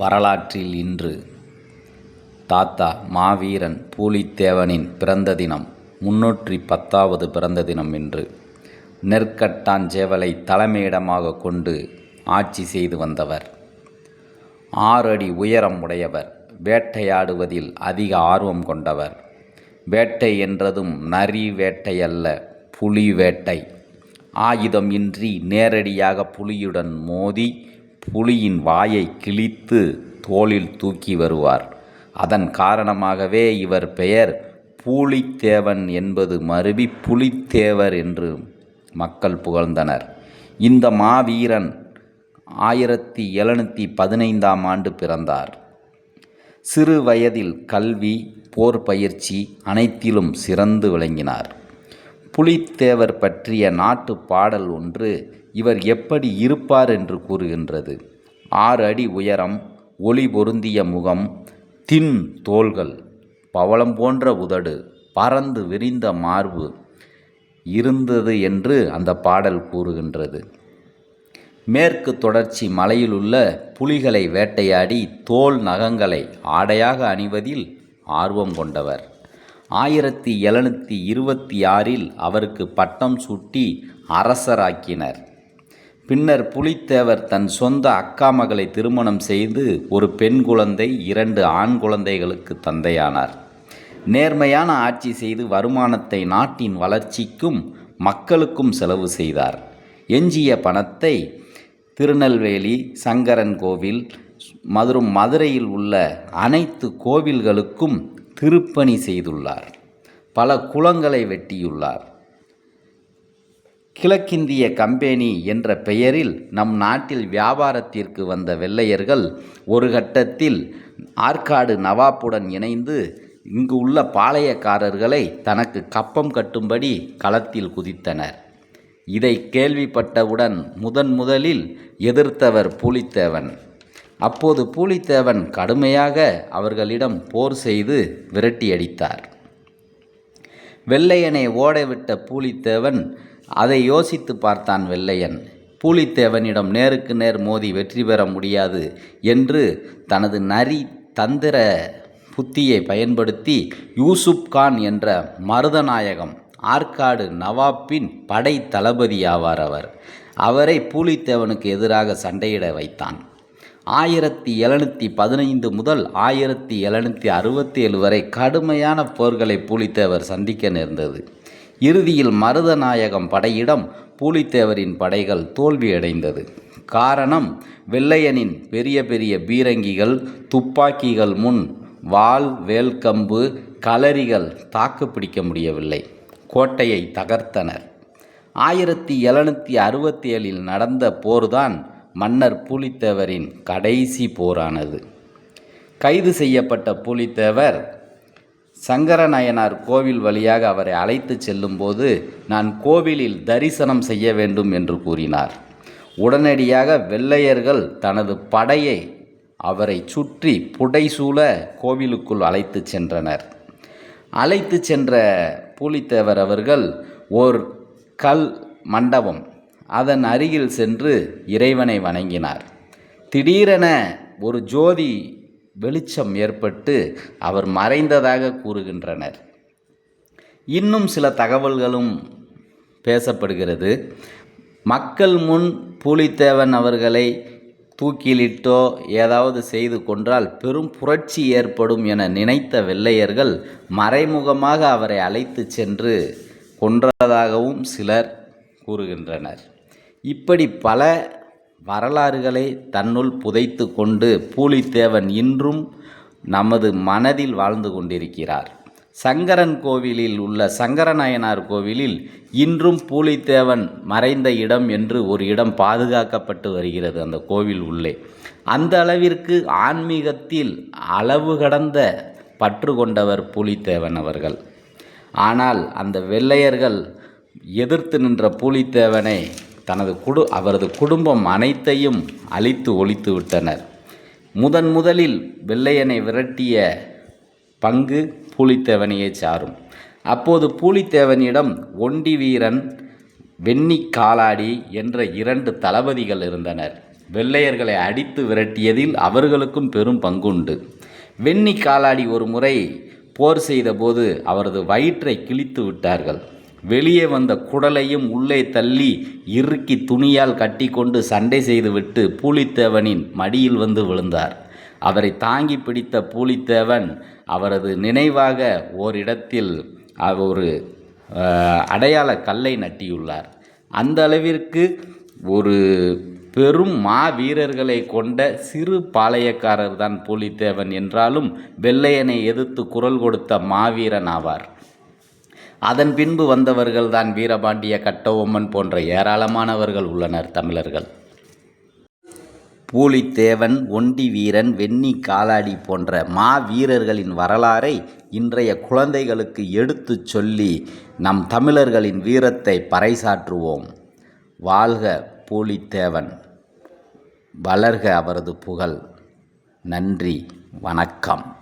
வரலாற்றில் இன்று தாத்தா மாவீரன் பூலித்தேவனின் பிறந்த தினம் முன்னூற்றி பத்தாவது பிறந்த தினம் இன்று நெற்கட்டாஞ்சேவலை தலைமையிடமாக கொண்டு ஆட்சி செய்து வந்தவர். ஆறு அடி உயரம் உடையவர் வேட்டையாடுவதில் அதிக ஆர்வம் கொண்டவர். வேட்டை என்றதும் நரி வேட்டை அல்ல புலி வேட்டை. ஆயுதம் இன்றி நேரடியாக புலியுடன் மோதி புலியின் வாயை கிழித்து தோளில் தூக்கி வருவார். அதன் காரணமாகவே இவர் பெயர் பூலித்தேவன் என்பது மருவி புலித்தேவர் என்று மக்கள் புகழ்ந்தனர். இந்த மாவீரன் ஆயிரத்தி எழுநூற்றி பதினைந்தாம் ஆண்டு பிறந்தார். சிறு வயதில் கல்வி போர் பயிற்சி அனைத்திலும் சிறந்து விளங்கினார். புலித்தேவர் பற்றிய நாட்டு பாடல் ஒன்று இவர் எப்படி இருப்பார் என்று கூறுகின்றது. ஆறு அடி உயரம் ஒளி பொருந்திய முகம் தின் தோள்கள் பவளம் போன்ற உதடு பறந்து விரிந்த மார்பு இருந்தது என்று அந்த பாடல் கூறுகின்றது. மேற்கு தொடர்ச்சி மலையிலுள்ள புலிகளை வேட்டையாடி தோல் நகங்களை ஆடையாக அணிவதில் ஆர்வம் கொண்டவர். ஆயிரத்தி எழுநூற்றி இருபத்தி ஆறில் அவருக்கு பட்டம் சூட்டி அரசராக்கினர். பின்னர் புலித்தேவர் தன் சொந்த அக்கா மகளை திருமணம் செய்து ஒரு பெண் குழந்தை இரண்டு ஆண் குழந்தைகளுக்கு தந்தையானார். நேர்மையான ஆட்சி செய்து வருமானத்தை நாட்டின் வளர்ச்சிக்கும் மக்களுக்கும் செலவு செய்தார். எஞ்சிய பணத்தை திருநெல்வேலி சங்கரன் கோவில் மதுரும் மதுரையில் உள்ள அனைத்து கோவில்களுக்கும் திருப்பணி செய்துள்ளார். பல குளங்களை வெட்டியுள்ளார். கிழக்கிந்திய கம்பெனி என்ற பெயரில் நம் நாட்டில் வியாபாரத்திற்கு வந்த வெள்ளையர்கள் ஒரு கட்டத்தில் ஆற்காடு நவாப்புடன் இணைந்து இங்கு உள்ள பாளையக்காரர்களை தனக்கு கப்பம் கட்டும்படி களத்தில் குதித்தனர். இதை கேள்விப்பட்டவுடன் முதன் முதலில் எதிர்த்தவர் பூலித்தேவன். அப்போது பூலித்தேவன் கடுமையாக அவர்களிடம் போர் செய்து விரட்டியடித்தார். வெள்ளையனை ஓடவிட்ட பூலித்தேவன் அதை யோசித்து பார்த்தான் வெள்ளையன் பூலித்தேவனிடம் நேருக்கு நேர் மோதி வெற்றி பெற முடியாது என்று தனது நரி தந்திர புத்தியை பயன்படுத்தி யூசுப் கான் என்ற மருதநாயகம் ஆற்காடு நவாப்பின் படை தளபதி ஆவார் அவர். அவரை பூலித்தேவனுக்கு எதிராக சண்டையிட வைத்தான். ஆயிரத்தி எழுநூற்றி பதினைந்து முதல் ஆயிரத்தி எழுநூற்றி அறுபத்தி ஏழு வரை கடுமையான போர்களை பூலித்தேவர் சந்திக்க நேர்ந்தது. இறுதியில் மருதநாயகம் படையிடம் பூலித்தேவரின் படைகள் தோல்வியடைந்தது. காரணம் வெள்ளையனின் பெரிய பெரிய பீரங்கிகள் துப்பாக்கிகள் முன் வாள் வேல்கம்பு களரிகள் தாக்கு பிடிக்க முடியவில்லை. கோட்டையை தகர்த்தனர். ஆயிரத்தி எழுநூற்றி அறுபத்தி ஏழில் நடந்த போர்தான் மன்னர் பூலித்தேவரின் கடைசி போரானது. கைது செய்யப்பட்ட பூலித்தேவர் சங்கரநயனார் கோவில் வழியாக அவரை அழைத்து செல்லும்போது நான் கோவிலில் தரிசனம் செய்ய வேண்டும் என்று கூறினார். உடனடியாக வெள்ளையர்கள் தனது படையை அவரை சுற்றி புடைசூழ கோவிலுக்குள் அழைத்து சென்றனர். அழைத்து சென்ற பூலித்தேவர் அவர்கள் ஓர் கல் மண்டபம் அதன் அருகில் சென்று இறைவனை வணங்கினார். திடீரென ஒரு ஜோதி வெளிச்சம் ஏற்பட்டு அவர் மறைந்ததாக கூறுகின்றனர். இன்னும் சில தகவல்களும் பேசப்படுகிறது. மக்கள் முன் பூலித்தேவன் அவர்களை தூக்கிலிட்டோ ஏதாவது செய்து கொன்றால் பெரும் புரட்சி ஏற்படும் என நினைத்த வெள்ளையர்கள் மறைமுகமாக அவரை அழைத்து சென்று கொன்றதாகவும் சிலர் கூறுகின்றனர். இப்படி பல வரலாறுகளை தன்னுள் புதைத்து கொண்டு பூலித்தேவன் இன்றும் நமது மனதில் வாழ்ந்து கொண்டிருக்கிறார். சங்கரன் கோவிலில் உள்ள சங்கரநாயனார் கோவிலில் இன்றும் பூலித்தேவன் மறைந்த இடம் என்று ஒரு இடம் பாதுகாக்கப்பட்டு வருகிறது அந்த கோவில் உள்ளே. அந்த அளவிற்கு ஆன்மீகத்தில் அளவு கடந்த பற்று கொண்டவர் பூலித்தேவன் அவர்கள். ஆனால் அந்த வெள்ளையர்கள் எதிர்த்து நின்ற பூலித்தேவனை தனது குடு அவரது குடும்பம் அனைத்தையும் அழித்து ஒழித்து விட்டனர். முதன் முதலில் வெள்ளையனை விரட்டிய பங்கு பூலித்தேவனையே சாரும். அப்போது பூலித்தேவனிடம் ஒண்டி வீரன் வெண்ணி காலாடி என்ற இரண்டு தளபதிகள் இருந்தனர். வெள்ளையர்களை அடித்து விரட்டியதில் அவர்களுக்கும் பெரும் பங்குண்டு. வெண்ணி காலாடி ஒரு முறை போர் செய்தபோது அவரது வயிற்றை கிழித்து விட்டார்கள். வெளியே வந்த குடலையும் உள்ளே தள்ளி இறுக்கி துணியால் கட்டிக்கொண்டு சண்டை செய்துவிட்டு பூலித்தேவனின் மடியில் வந்து விழுந்தார். அவரை தாங்கி பிடித்த பூலித்தேவன் அவரது நினைவாக ஓரிடத்தில் ஒரு அடையாள கல்லை நட்டியுள்ளார். அந்த அளவிற்கு ஒரு பெரும் மா வீரர்களை கொண்ட சிறு பாளையக்காரர் தான் பூலித்தேவன் என்றாலும் வெள்ளையனை எதிர்த்து குரல் கொடுத்த மாவீரன் ஆவார். அதன் பின்பு வந்தவர்கள் தான் வீரபாண்டிய கட்டபொம்மன் போன்ற ஏராளமானவர்கள் உள்ளனர் தமிழர்கள். பூலித்தேவன் ஒண்டி வீரன் வெண்ணி காலாடி போன்ற மா வீரர்களின் வரலாறை இன்றைய குழந்தைகளுக்கு எடுத்துச் சொல்லி நம் தமிழர்களின் வீரத்தை பறைசாற்றுவோம். வாழ்க பூலித்தேவன். வளர்க அவரது புகழ். நன்றி. வணக்கம்.